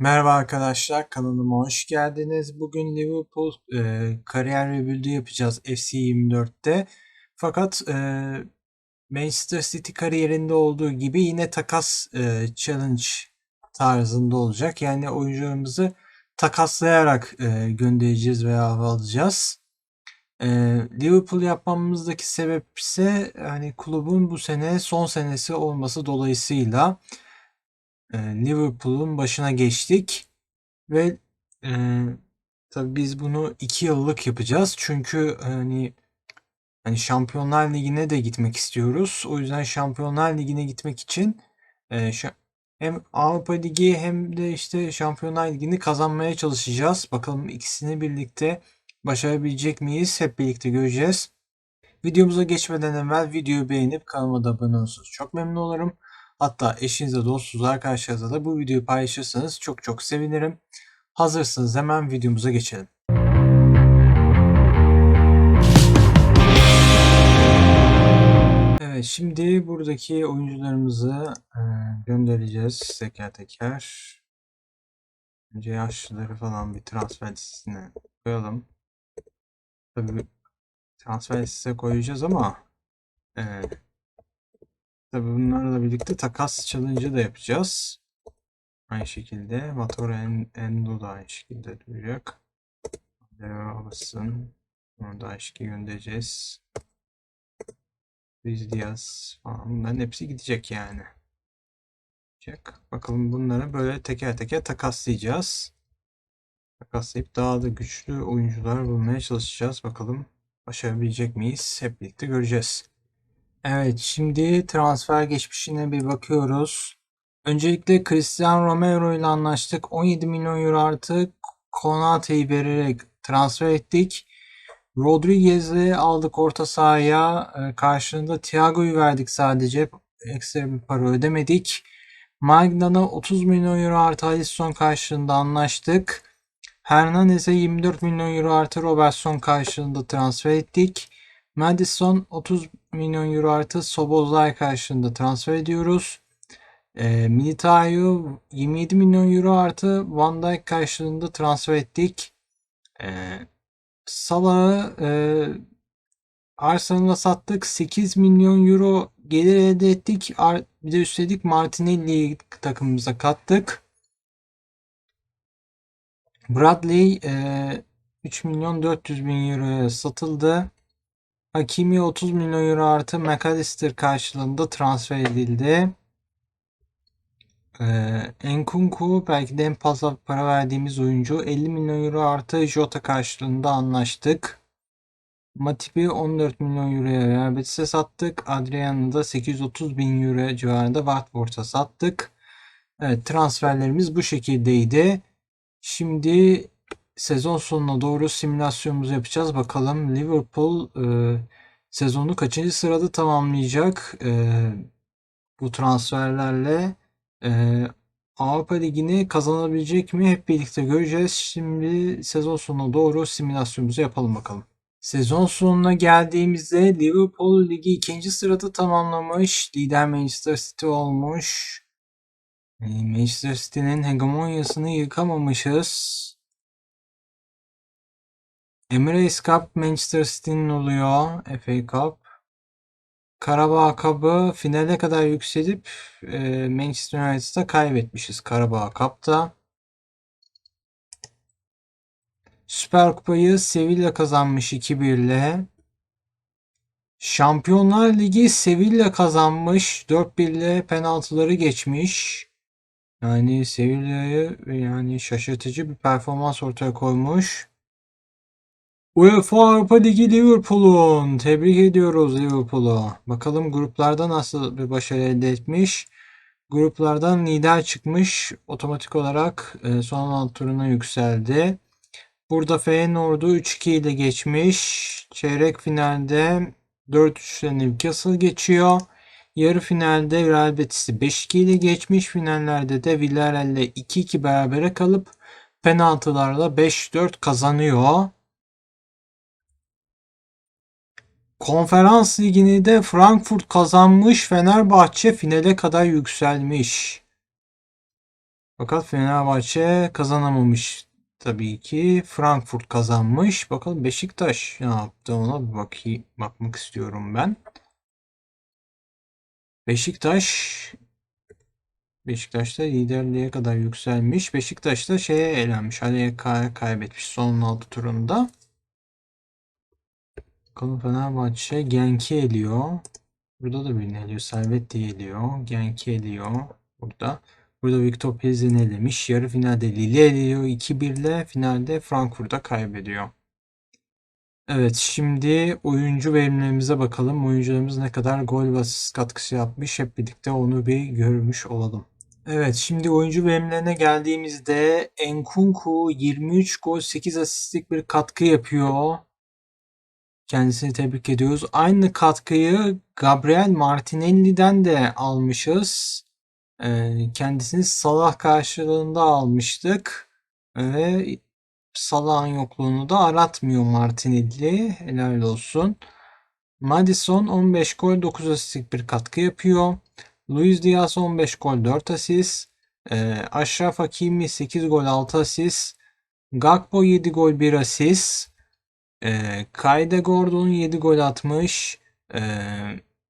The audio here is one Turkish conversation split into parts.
Merhaba arkadaşlar, kanalıma hoş geldiniz. Bugün Liverpool e, kariyer rebuild'i yapacağız FC24'te. Fakat e, Manchester City kariyerinde olduğu gibi yine takas e, challenge tarzında olacak. Yani oyuncularımızı takaslayarak e, göndereceğiz veya alacağız. E, Liverpool yapmamızdaki sebep ise hani kulübün bu sene son senesi olması dolayısıyla Liverpool'un başına geçtik ve e, tabii biz bunu iki yıllık yapacağız çünkü hani hani Şampiyonlar Ligi'ne de gitmek istiyoruz. O yüzden Şampiyonlar Ligi'ne gitmek için e, hem Avrupa Ligi hem de işte Şampiyonlar Ligi'ni kazanmaya çalışacağız. Bakalım ikisini birlikte başarabilecek miyiz? Hep birlikte göreceğiz. Videomuza geçmeden evvel videoyu beğenip kanalıma da abone olursanız çok memnun olurum. Hatta eşinize, dostunuza, arkadaşlarınıza da bu videoyu paylaşırsanız çok çok sevinirim. Hazırsanız hemen videomuza geçelim. Evet, şimdi buradaki oyuncularımızı e, göndereceğiz teker teker. Önce yaşlıları falan bir transfer listesine koyalım. Tabii transfer listesine koyacağız ama e, tabii bunlarla birlikte takas challenge'ı da yapacağız. Aynı şekilde motor en, endo da aynı şekilde duracak. Leo basın. Onu da aynı şekilde göndereceğiz. Luis Diaz falan bunların hepsi gidecek yani. Gidecek. Bakalım bunları böyle teker teker takaslayacağız. Takaslayıp daha da güçlü oyuncular bulmaya çalışacağız. Bakalım başarabilecek miyiz? Hep birlikte göreceğiz. Evet şimdi transfer geçmişine bir bakıyoruz. Öncelikle Cristiano Romero ile anlaştık. 17 milyon euro artı Konate'yi vererek transfer ettik. Rodriguez'i aldık orta sahaya. E, Karşılığında Thiago'yu verdik sadece. Ekstra bir para ödemedik. Magnan'a 30 milyon euro artı Alisson karşılığında anlaştık. Hernandez'e 24 milyon euro artı Robertson karşılığında transfer ettik. Madison 30 milyon euro artı Sobozlay karşılığında transfer ediyoruz. E, Militao'yu 27 milyon euro artı Van Dijk karşılığında transfer ettik. E, Salah'ı e, Arsenal'a sattık. 8 milyon euro gelir elde ettik. Bir de üstelik Martinelli'yi takımımıza kattık. Bradley e, 3 milyon 400 bin euroya satıldı. Hakimi 30 milyon euro artı McAllister karşılığında transfer edildi. Ee, Enkunku belki de en fazla para verdiğimiz oyuncu 50 milyon euro artı Jota karşılığında anlaştık. Matip'i 14 milyon euroya Real Betis'e sattık. Adrian'ı da 830 bin euro civarında Watford'a sattık. Evet transferlerimiz bu şekildeydi. Şimdi sezon sonuna doğru simülasyonumuzu yapacağız. Bakalım Liverpool e, sezonu kaçıncı sırada tamamlayacak e, bu transferlerle. E, Avrupa Ligi'ni kazanabilecek mi? Hep birlikte göreceğiz. Şimdi sezon sonuna doğru simülasyonumuzu yapalım bakalım. Sezon sonuna geldiğimizde Liverpool ligi ikinci sırada tamamlamış. Lider Manchester City olmuş. E, Manchester City'nin hegemonyasını yıkamamışız. Emirates Cup Manchester City'nin oluyor. FA Cup. Karabağ Cup'ı finale kadar yükselip e, Manchester United'a kaybetmişiz Karabağ Cup'ta. Süper Kupayı Sevilla kazanmış 2-1 ile. Şampiyonlar Ligi Sevilla kazanmış 4-1 ile penaltıları geçmiş. Yani Sevilla'yı yani şaşırtıcı bir performans ortaya koymuş. UEFA Avrupa Ligi Liverpool'un. Tebrik ediyoruz Liverpool'u. Bakalım gruplarda nasıl bir başarı elde etmiş. Gruplardan lider çıkmış. Otomatik olarak e, son 16 turuna yükseldi. Burada Feyenoord'u 3-2 ile geçmiş. Çeyrek finalde 4-3 ile Newcastle geçiyor. Yarı finalde Real Betis'i 5-2 ile geçmiş. Finallerde de Villarreal ile 2-2 berabere kalıp penaltılarla 5-4 kazanıyor. Konferans ligini de Frankfurt kazanmış. Fenerbahçe finale kadar yükselmiş. Fakat Fenerbahçe kazanamamış tabii ki. Frankfurt kazanmış. Bakalım Beşiktaş ne yaptı ona bir bakayım, bakmak istiyorum ben. Beşiktaş Beşiktaş da liderliğe kadar yükselmiş. Beşiktaş da şeye elenmiş. AYK'ya kaybetmiş son 6 turunda. Bakalım Fenerbahçe Genk'i eliyor. Burada da birini eliyor. Servet diye eliyor. Genk'i eliyor. Burada. Burada Victor Pezin'i elemiş. Yarı finalde Lille eliyor 2-1 ile. Finalde Frankfurt'a kaybediyor. Evet şimdi oyuncu verimlerimize bakalım. Oyuncularımız ne kadar gol ve asist katkısı yapmış. Hep birlikte onu bir görmüş olalım. Evet şimdi oyuncu verimlerine geldiğimizde Enkunku 23 gol 8 asistlik bir katkı yapıyor. Kendisini tebrik ediyoruz. Aynı katkıyı Gabriel Martinelli'den de almışız. Ee, kendisini Salah karşılığında almıştık. Ve Salah'ın yokluğunu da aratmıyor Martinelli. Helal olsun. Madison 15 gol 9 asistlik bir katkı yapıyor. Luis Diaz 15 gol 4 asist. Ee, Aşraf Hakimi 8 gol 6 asist. Gakpo 7 gol 1 asist. Ee, Kayde Gordon 7 gol atmış. Ee,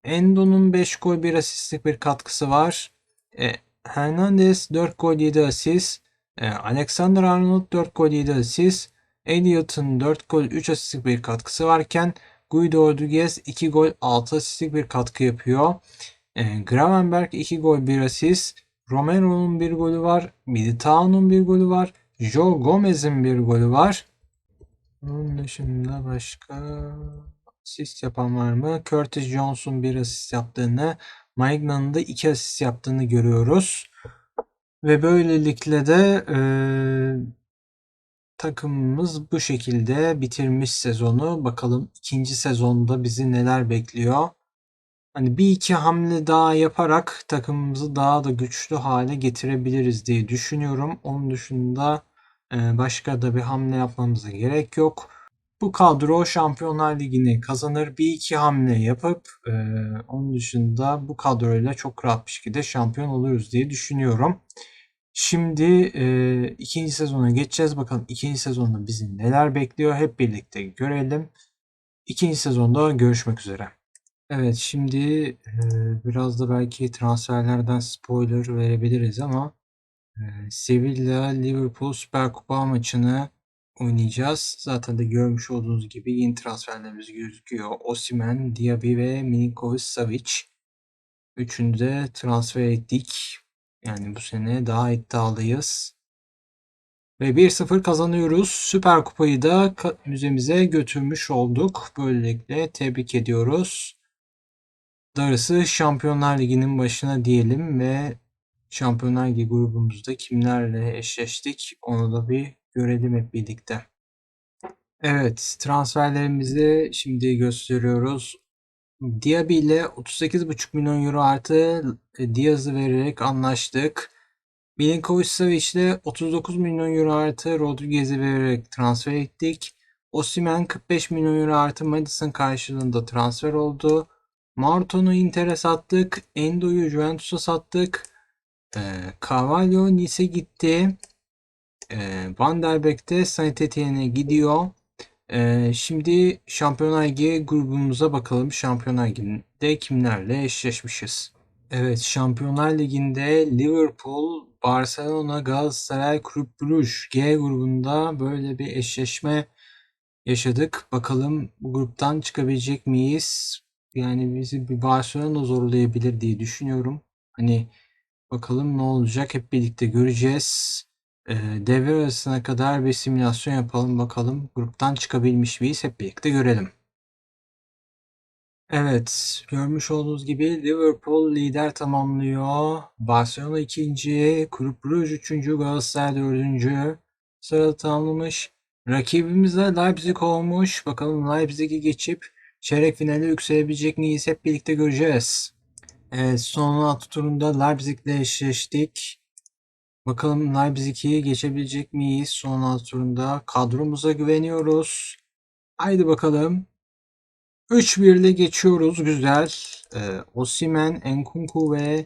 Endo'nun 5 gol 1 asistlik bir katkısı var. Ee, Hernandez 4 gol 7 asist. Ee, Alexander Arnold 4 gol 7 asist. Elliot'ın 4 gol 3 asistlik bir katkısı varken Guido Rodriguez 2 gol 6 asistlik bir katkı yapıyor. Ee, Gravenberg 2 gol 1 asist. Romero'nun 1 golü var. Militao'nun 1 golü var. Joe Gomez'in 1 golü var. Onun dışında başka asist yapan var mı? Curtis Jones'un bir asist yaptığını, Maignan'ın da iki asist yaptığını görüyoruz. Ve böylelikle de e, takımımız bu şekilde bitirmiş sezonu. Bakalım ikinci sezonda bizi neler bekliyor. Hani bir iki hamle daha yaparak takımımızı daha da güçlü hale getirebiliriz diye düşünüyorum. Onun dışında başka da bir hamle yapmamıza gerek yok. Bu kadro Şampiyonlar Ligi'ni kazanır. Bir iki hamle yapıp e, onun dışında bu kadroyla çok rahat bir şekilde şampiyon oluruz diye düşünüyorum. Şimdi e, ikinci sezona geçeceğiz. Bakalım ikinci sezonda bizi neler bekliyor hep birlikte görelim. İkinci sezonda görüşmek üzere. Evet şimdi e, biraz da belki transferlerden spoiler verebiliriz ama Sevilla Liverpool Süper Kupa maçını oynayacağız. Zaten de görmüş olduğunuz gibi yeni transferlerimiz gözüküyor. Osimhen, Diaby ve Milinkovic Savic. Üçünü de transfer ettik. Yani bu sene daha iddialıyız. Ve 1-0 kazanıyoruz. Süper Kupayı da müzemize götürmüş olduk. Böylelikle tebrik ediyoruz. Darısı Şampiyonlar Ligi'nin başına diyelim ve Şampiyonlar Ligi grubumuzda kimlerle eşleştik onu da bir görelim hep birlikte. Evet transferlerimizi şimdi gösteriyoruz. Diaby ile 38,5 milyon euro artı Diaz'ı vererek anlaştık. Milinkovic Savic ile 39 milyon euro artı Rodriguez'i vererek transfer ettik. Osimhen 45 milyon euro artı Madison karşılığında transfer oldu. Marton'u Inter'e sattık. Endo'yu Juventus'a sattık. Ee, Carvalho Nice gitti. Ee, Van der Beek de Saint gidiyor. Ee, şimdi Şampiyonlar Ligi grubumuza bakalım. Şampiyonlar Ligi'nde kimlerle eşleşmişiz? Evet, Şampiyonlar Ligi'nde Liverpool, Barcelona, Galatasaray, Kulüp Brugge G grubunda böyle bir eşleşme yaşadık. Bakalım bu gruptan çıkabilecek miyiz? Yani bizi bir Barcelona zorlayabilir diye düşünüyorum. Hani bakalım ne olacak hep birlikte göreceğiz. Ee, devre arasına kadar bir simülasyon yapalım bakalım gruptan çıkabilmiş miyiz hep birlikte görelim. Evet, görmüş olduğunuz gibi Liverpool lider tamamlıyor. Barcelona ikinci, Kulüp Brugge üçüncü, Galatasaray dördüncü sırada tamamlamış. Rakibimiz de Leipzig olmuş. Bakalım Leipzig'i geçip çeyrek finale yükselebilecek miyiz? Hep birlikte göreceğiz. Evet, son 16 turunda Leipzig'le eşleştik. Bakalım Leipzig'i geçebilecek miyiz son 16 turunda? Kadromuza güveniyoruz. Haydi bakalım. 3-1'le geçiyoruz. Güzel. Ee, Osimen, Enkunku ve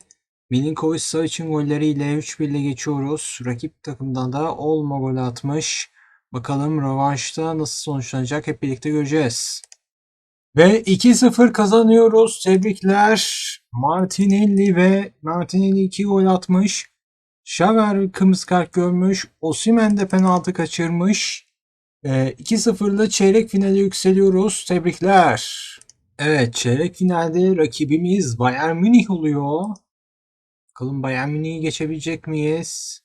Milinkovic Savic'in golleriyle 3-1 ile geçiyoruz. Rakip takımdan da Olmo gol atmış. Bakalım rövanşta nasıl sonuçlanacak hep birlikte göreceğiz. Ve 2-0 kazanıyoruz. Tebrikler. Martinelli ve Martinelli 2 gol atmış. Şaver kırmızı kart görmüş. Osimhen de penaltı kaçırmış. Ee, 2-0'la çeyrek finale yükseliyoruz. Tebrikler. Evet çeyrek finalde rakibimiz Bayern Münih oluyor. Bakalım Bayern Münih'i geçebilecek miyiz?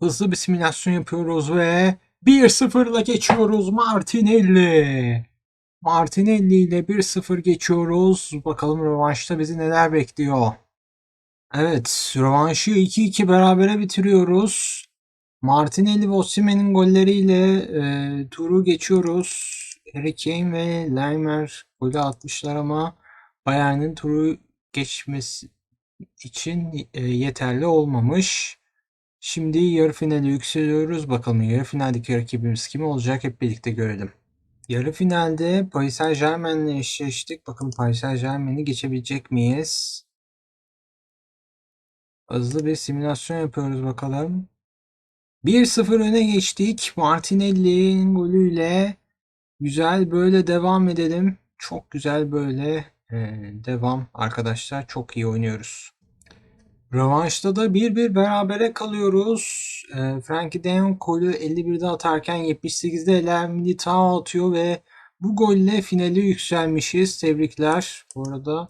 Hızlı bir simülasyon yapıyoruz ve 1-0'la geçiyoruz Martinelli. Martinelli ile 1-0 geçiyoruz. Bakalım rövanşta bizi neler bekliyor. Evet, rövanşı 2-2 berabere bitiriyoruz. Martinelli ve Osimhen'in golleriyle e, turu geçiyoruz. Harry Kane ve Leimer golü atmışlar ama Bayern'in turu geçmesi için e, yeterli olmamış. Şimdi yarı finale yükseliyoruz. Bakalım yarı finaldeki rakibimiz kim olacak hep birlikte görelim. Yarı finalde Paris Saint Germain'le eşleştik. Bakalım Paris Saint Germain'i geçebilecek miyiz? Hızlı bir simülasyon yapıyoruz bakalım. 1-0 öne geçtik. Martinelli'nin golüyle güzel böyle devam edelim. Çok güzel böyle e, devam arkadaşlar. Çok iyi oynuyoruz. Rövanşta da 1-1 berabere kalıyoruz. E, Frankie de Jong golü 51'de atarken 78'de Eler Militao atıyor ve bu golle finale yükselmişiz. Tebrikler. Bu arada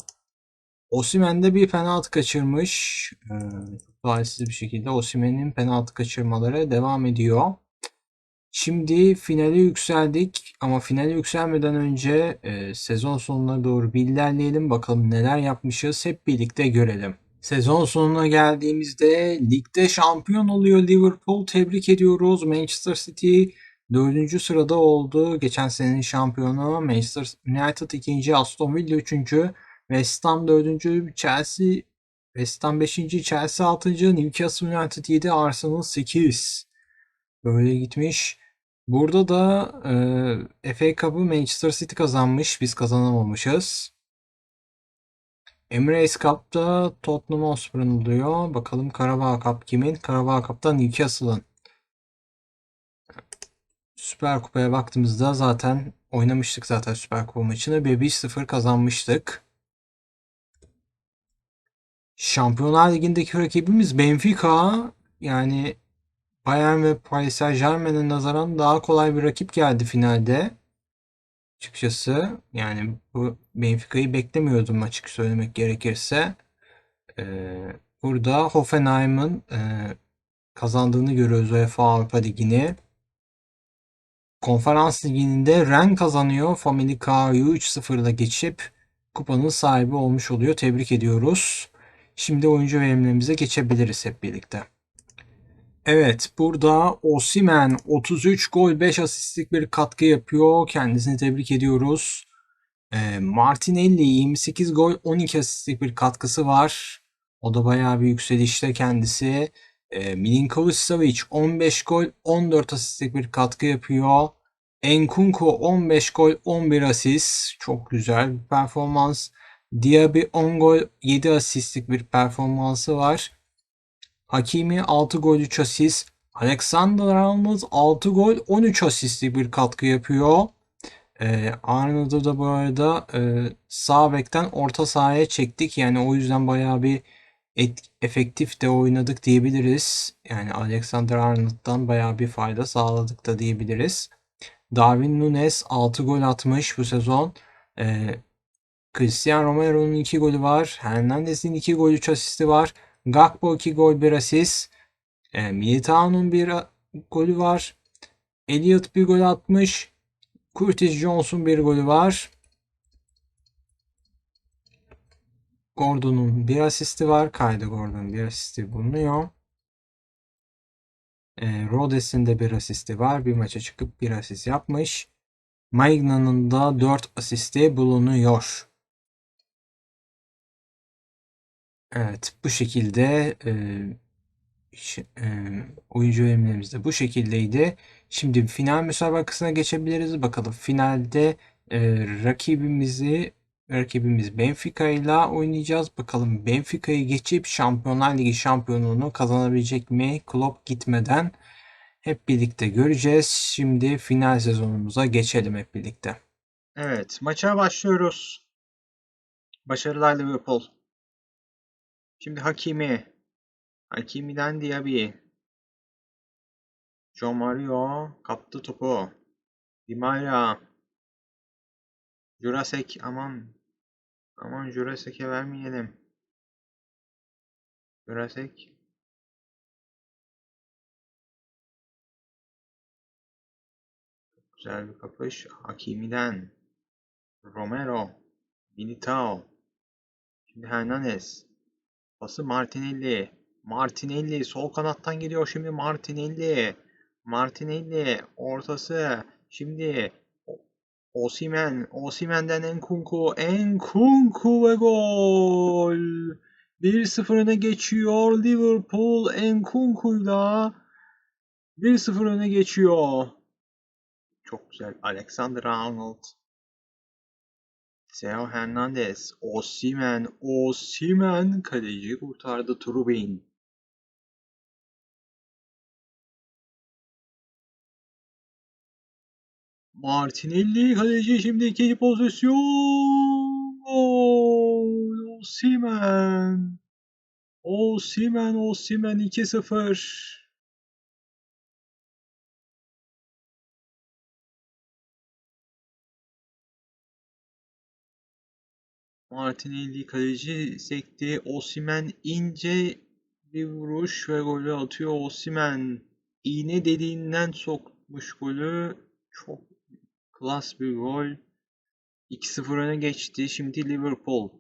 Osimhen de bir penaltı kaçırmış. Talihsiz bir şekilde Osimhen'in penaltı kaçırmaları devam ediyor. Şimdi finale yükseldik ama finale yükselmeden önce e, sezon sonuna doğru bir. Bakalım neler yapmışız hep birlikte görelim. Sezon sonuna geldiğimizde ligde şampiyon oluyor Liverpool. Tebrik ediyoruz. Manchester City 4. sırada oldu. Geçen senenin şampiyonu Manchester United 2. Aston Villa 3. West Ham 4. Chelsea West Ham 5. Chelsea 6. Newcastle United 7. Arsenal 8. Böyle gitmiş. Burada da e, FA Cup'ı Manchester City kazanmış. Biz kazanamamışız. Emirates Cup'ta Tottenham Hotspur'un oluyor. Bakalım Karabağ Cup kimin? Karabağ Cup'ta Newcastle'ın. Süper Kupa'ya baktığımızda zaten oynamıştık zaten Süper Kupa maçını. 1-0 kazanmıştık. Şampiyonlar Ligi'ndeki rakibimiz Benfica. Yani Bayern ve Paris Saint Germain'e nazaran daha kolay bir rakip geldi finalde. Açıkçası yani bu Benfica'yı beklemiyordum açık söylemek gerekirse. Ee, burada Hoffenheim'ın e, kazandığını görüyoruz UEFA Avrupa Ligi'ni. Konferans Ligi'nde Ren kazanıyor. Famalica'yı 3-0 ile geçip kupanın sahibi olmuş oluyor. Tebrik ediyoruz. Şimdi oyuncu verimlerimize geçebiliriz hep birlikte. Evet burada Osimhen 33 gol 5 asistlik bir katkı yapıyor. Kendisini tebrik ediyoruz. Ee, Martinelli 28 gol 12 asistlik bir katkısı var. O da bayağı bir yükselişte kendisi. Ee, Milinkovic Savic 15 gol 14 asistlik bir katkı yapıyor. Enkunku 15 gol 11 asist. Çok güzel bir performans. Diaby 10 gol 7 asistlik bir performansı var. Hakimi 6 gol 3 asist. Alexander Arnold 6 gol 13 asistlik bir katkı yapıyor. Ee, Arnold'u da bu arada e, sağ bekten orta sahaya çektik. Yani o yüzden bayağı bir et, efektif de oynadık diyebiliriz. Yani Alexander Arnold'dan bayağı bir fayda sağladık da diyebiliriz. Darwin Nunes 6 gol atmış bu sezon. Ee, Cristiano Romero'nun 2 golü var. Hernandez'in 2 gol 3 asisti var. Gakpo 2 gol 1 asist. E, Militao'nun 1 golü var. Elliot bir gol atmış. Curtis Jones'un bir golü var. Gordon'un bir asisti var. Kaydı Gordon'un bir asisti bulunuyor. E, Rodes'in de bir asisti var. Bir maça çıkıp bir asist yapmış. Maigna'nın da 4 asisti bulunuyor. Evet bu şekilde e, e, oyuncu verimlerimiz de bu şekildeydi. Şimdi final müsabakasına geçebiliriz. Bakalım finalde e, rakibimizi Rakibimiz Benfica ile oynayacağız. Bakalım Benfica'yı geçip Şampiyonlar Ligi şampiyonluğunu kazanabilecek mi? Klopp gitmeden hep birlikte göreceğiz. Şimdi final sezonumuza geçelim hep birlikte. Evet, maça başlıyoruz. Başarılar Liverpool. Şimdi Hakimi. Hakimi'den Diaby. Joe Mario kaptı topu. Di Maria. Jurasek aman. Aman Jurasek'e vermeyelim. Jurasek. Güzel bir kapış. Hakimi'den. Romero. Militao. Şimdi Hernandez. Pası Martinelli. Martinelli sol kanattan geliyor şimdi Martinelli. Martinelli ortası. Şimdi Osimen, Osimen'den Enkunku, Enkunku ve gol. 1-0 öne geçiyor Liverpool Enkunku'yla 1-0 öne geçiyor. Çok güzel. Alexander Arnold. Theo Hernandez. Osimen. Osimen kaleci kurtardı Trubin. Martinelli kaleci şimdi ikinci pozisyon. Osimen. Osimen. Osimen 2-0. Martinelli kaleci sekti. Osimen ince bir vuruş ve golü atıyor. Osimen iğne deliğinden sokmuş golü. Çok klas bir gol. 2-0 öne geçti. Şimdi Liverpool.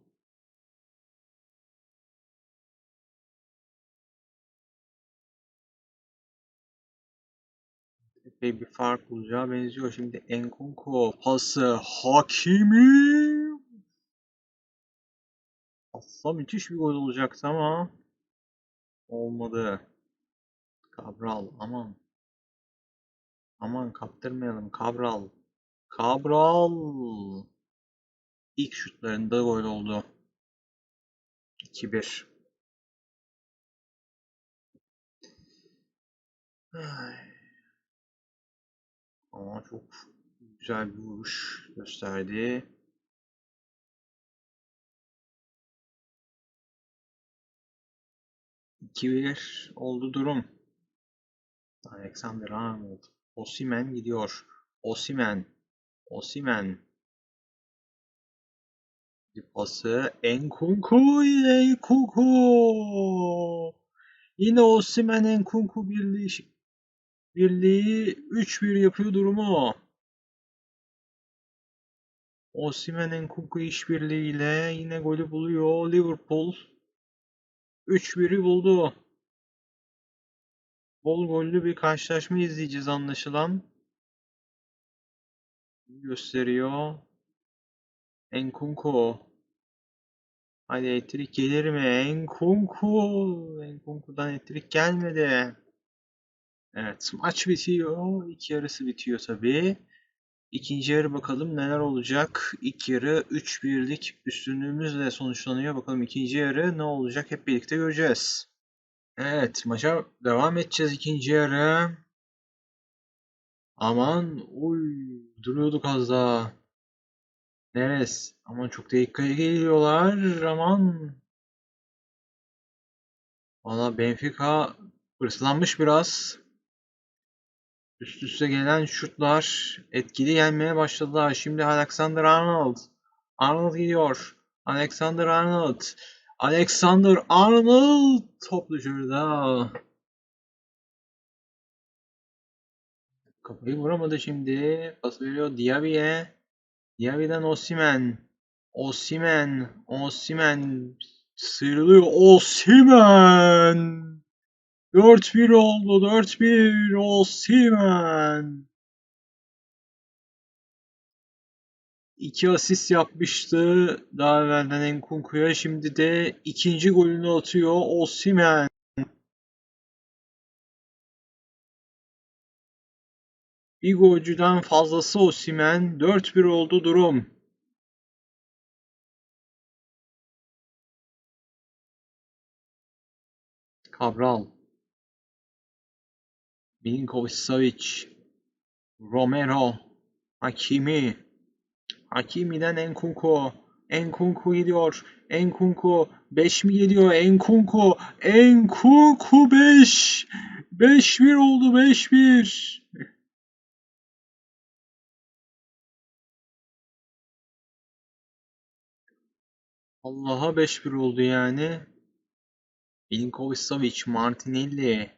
Epey bir fark olacağı benziyor. Şimdi Enkunku pası Hakimi Aslında müthiş bir gol olacaktı ama olmadı. Cabral aman. Aman kaptırmayalım Cabral. Cabral. İlk şutlarında gol oldu. 2-1. Ama çok güzel bir vuruş gösterdi. İki bir oldu durum. Alexander Arnold. Osimen gidiyor. Osimen. Osimen. Bir pası. Enkunku Enkunku. Yine Osimen Enkunku birliği birliği 3-1 yapıyor durumu. Osimhen Enkunku işbirliğiyle yine golü buluyor Liverpool. 3-1'i buldu. Bol gollü bir karşılaşma izleyeceğiz anlaşılan. Gösteriyor. Enkunku. Hadi etrik gelir mi? Enkunku. Enkunku'dan etrik gelmedi. Evet maç bitiyor. İki yarısı bitiyor tabii. İkinci yarı bakalım neler olacak. İlk yarı 3-1'lik üstünlüğümüzle sonuçlanıyor. Bakalım ikinci yarı ne olacak hep birlikte göreceğiz. Evet maça devam edeceğiz ikinci yarı. Aman uy duruyorduk az daha. Neres aman çok tehlikeli geliyorlar aman. Valla Benfica hırslanmış biraz. Üst üste gelen şutlar etkili gelmeye başladılar. Şimdi Alexander Arnold. Arnold gidiyor. Alexander Arnold. Alexander Arnold top dışarıda. Kapıyı vuramadı şimdi. Pas veriyor Diaby'e. Diaby'den Osimen. Osimen. Osimen sıyrılıyor. Osimen. 4-1 oldu. 4-1 Osimhen. 2 asist yapmıştı daha evvelden Enkunku'ya. Şimdi de ikinci golünü atıyor Osimhen. Bir golcüden fazlası Osimhen. 4-1 oldu durum. Cabral. Milinkovic Savic. Romero. Hakimi. Hakimi'den Enkunku. Enkunku gidiyor. Enkunku 5 mi geliyor? Enkunku. Enkunku 5. 5-1 oldu 5-1. Allah'a 5-1 oldu yani. Milinkovic Savic, Martinelli,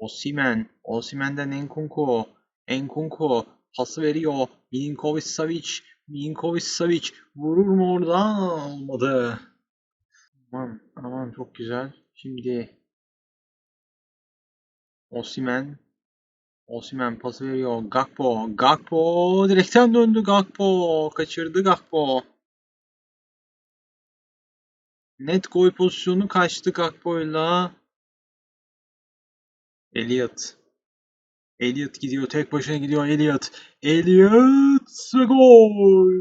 Osimhen, Osimhen'den Enkunku, Enkunku pası veriyor. Milinkovic Savic, Milinkovic Savic vurur mu orada? Olmadı. Aman aman çok güzel. Şimdi Osimhen, Osimhen pası veriyor. Gakpo, Gakpo direkten döndü Gakpo. Kaçırdı Gakpo. Net gol pozisyonu kaçtı Gakpo'yla. Elliot. Elliot gidiyor. Tek başına gidiyor Elliot. Elliot gol.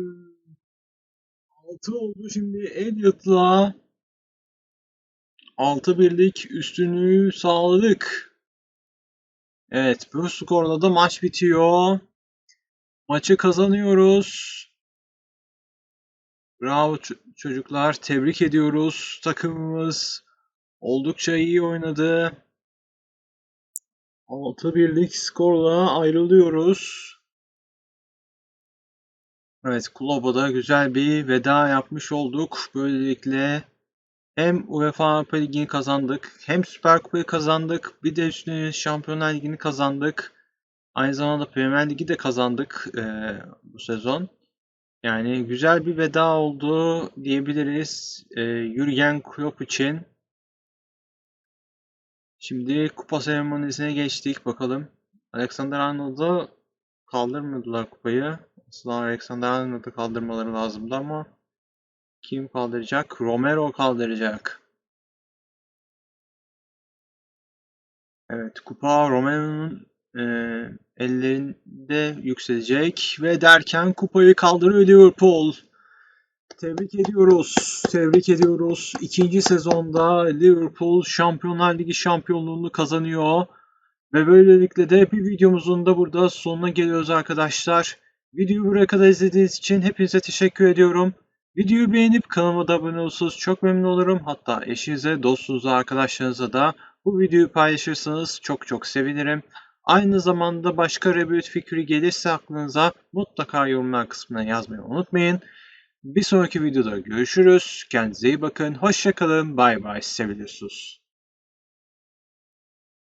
6 oldu şimdi Elliot'la 6 birlik üstünlüğü sağladık. Evet bu skorla da maç bitiyor. Maçı kazanıyoruz. Bravo çocuklar. Tebrik ediyoruz. Takımımız oldukça iyi oynadı. 6 birlik skorla ayrılıyoruz. Evet, Kuloba'da güzel bir veda yapmış olduk. Böylelikle hem UEFA Avrupa Ligi'ni kazandık, hem Süper Kupayı kazandık, bir de üstüne Şampiyonlar Ligi'ni kazandık. Aynı zamanda Premier Ligi de kazandık e, bu sezon. Yani güzel bir veda oldu diyebiliriz e, Jürgen Klopp için. Şimdi kupa seremonisine geçtik bakalım. Alexander Arnold'u kaldırmadılar kupayı. Aslında Alexander Arnold'u kaldırmaları lazımdı ama kim kaldıracak? Romero kaldıracak. Evet, kupa Romero'nun e, ellerinde yükselecek ve derken kupayı kaldırıyor Liverpool. Tebrik ediyoruz. Tebrik ediyoruz. İkinci sezonda Liverpool Şampiyonlar Ligi şampiyonluğunu kazanıyor. Ve böylelikle de bir videomuzun da burada sonuna geliyoruz arkadaşlar. Videoyu buraya kadar izlediğiniz için hepinize teşekkür ediyorum. Videoyu beğenip kanalıma da abone olursanız çok memnun olurum. Hatta eşinize, dostunuza, arkadaşlarınıza da bu videoyu paylaşırsanız çok çok sevinirim. Aynı zamanda başka reboot fikri gelirse aklınıza mutlaka yorumlar kısmına yazmayı unutmayın. Bir sonraki videoda görüşürüz. Kendinize iyi bakın. Hoşçakalın. Bay bay. Seviliyorsunuz.